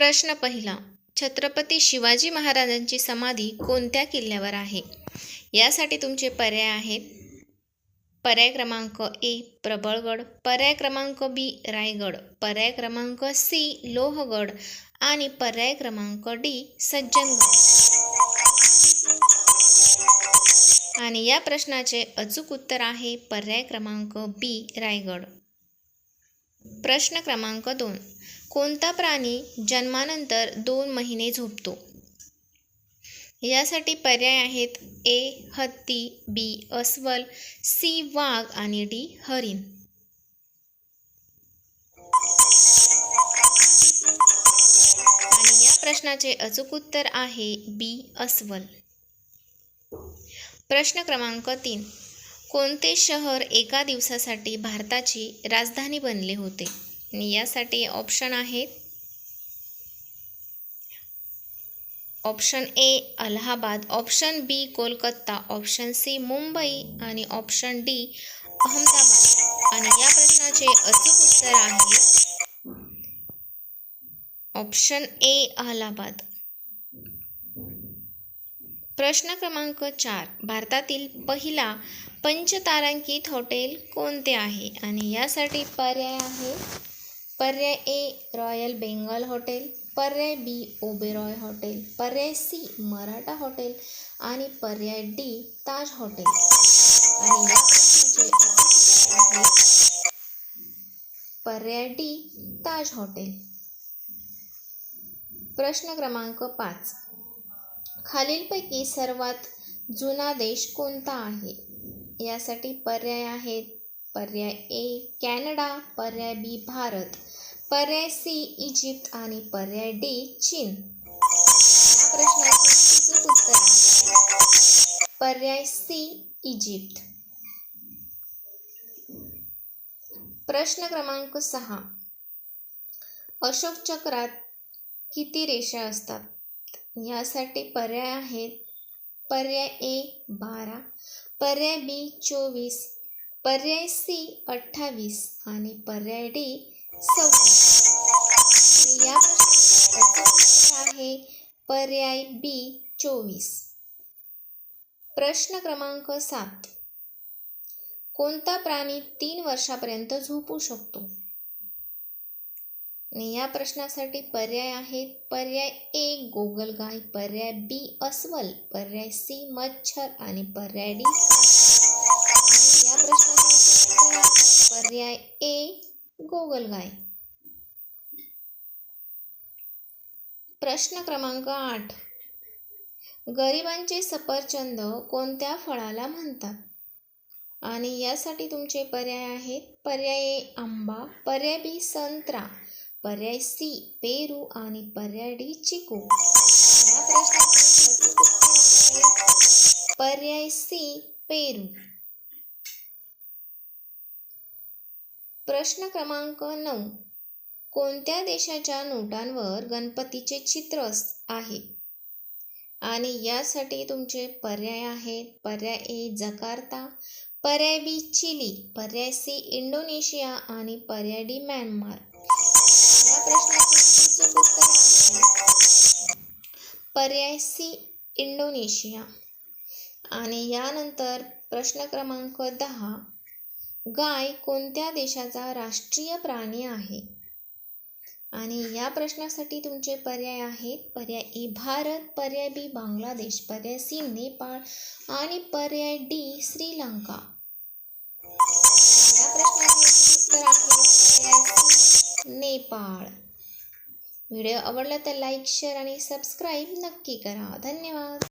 प्रश्न पहिला. छत्रपती शिवाजी महाराजांची समाधी कोणत्या किल्ल्यावर आहे? यासाठी तुमचे पर्याय आहेत. पर्याय क्रमांक ए प्रबळगड. पर्याय क्रमांक बी रायगड. पर्याय क्रमांक सी लोहगड. आणि पर्याय क्रमांक डी सज्जनगड. आणि या प्रश्नाचे अचूक उत्तर आहे पर्याय क्रमांक बी रायगड. प्रश्न क्रमांक दोन. कोणता प्राणी जन्मानंतर दोन महिने झोपतो? यासाठी पर्याय आहेत ए हत्ती बी अस्वल सी वाघ आणि डी हरिण. आणि या प्रश्नाचे अचूक उत्तर आहे बी अस्वल. प्रश्न क्रमांक तीन. कोणते शहर एका दिवसासाठी भारताची राजधानी बनले होते? आणि यासाठी ऑप्शन आहेत. Option A Allahabad. Option B Kolkata. Option C Mumbai. आणि ऑप्शन डी अहमदाबाद. आणि या प्रश्नाचे अचूक उत्तर आहे ऑप्शन ए अलाहाबाद. प्रश्न क्रमांक चार. भारतातील पहिला पंचतारांकित हॉटेल कोणते आहे? आणि यासाठी पर्याय आहे. पर्याय ए रॉयल बेंगॉल हॉटेल. पर्याय बी ओबेरॉय हॉटेल. पर्याय सी मराठा हॉटेल. आणि पर्याय डी ताज हॉटेल. आणि पर्याय डी ताज हॉटेल. प्रश्न क्रमांक पाच. खालीलपैकी सर्वात जुना देश कोणता आहे? यासाठी पर्याय आहेत. पर्याय ए कॅनडा. पर्याय बी भारत. पर्याय सी इजिप्त. आणि पर्याय डी चीन. या प्रश्नाचे उत्तर आहे. पर्याय सी इजिप्त. प्रश्न क्रमांक सहा. अशोक चक्रात किती रेषा असतात? यासाठी पर्याय आहेत पर्याय ए बारा. पर्याय बी चोवीस. पर्याय सी अठ्ठावीस. आणि पर्याय डी सव्वीस. या आहे पर्याय बी चोवीस. प्रश्न क्रमांक सात. कोणता प्राणी तीन वर्षापर्यंत झोपू शकतो? आणि या प्रश्नासाठी पर्याय आहेत. पर्याय ए गोगलगाय पर्याय बी अस्वल. पर्याय सी मच्छर. आणि पर्याय डी या प्रश्नासाठी पर्याय ए गोगलगाय प्रश्न क्रमांक आठ. गरिबांचे सफरचंद कोणत्या फळाला म्हणतात? आणि यासाठी तुमचे पर्याय आहेत. पर्याय ए आंबा. पर्याय बी संत्रा. पर्याय सी पेरू आणि पर्याय डी चिकू. या प्रश्नाचे पर्याय सी पेरू. प्रश्न क्रमांक नऊ. कोणत्या देशाच्या नोटांवर गणपतीचे चित्र अस- आहे? आणि यासाठी तुमचे पर्याय आहेत. पर्याय ए जकार्ता. पर्याय बी चिली. पर्याय सी इंडोनेशिया. आणि पर्याय डी म्यानमार. प्रश्नाचे उत्तर आहे. पर्याय सी इंडोनेशिया. आणि यानंतर प्रश्न क्रमांक दहा गाय कोणत्या देशाचा राष्ट्रीय प्राणी आहे? आणि या प्रश्नासाठी तुमचे पर्याय आहेत. पर्याय ए भारत पर्याय बी बांगलादेश पर्याय सी नेपाळ आणि पर्याय डी श्रीलंका. या प्रश्नाचे उत्तर आहे नेपाळ व्हिडिओ आवडला तर लाईक शेअर आणि सबस्क्राईब नक्की करा. धन्यवाद.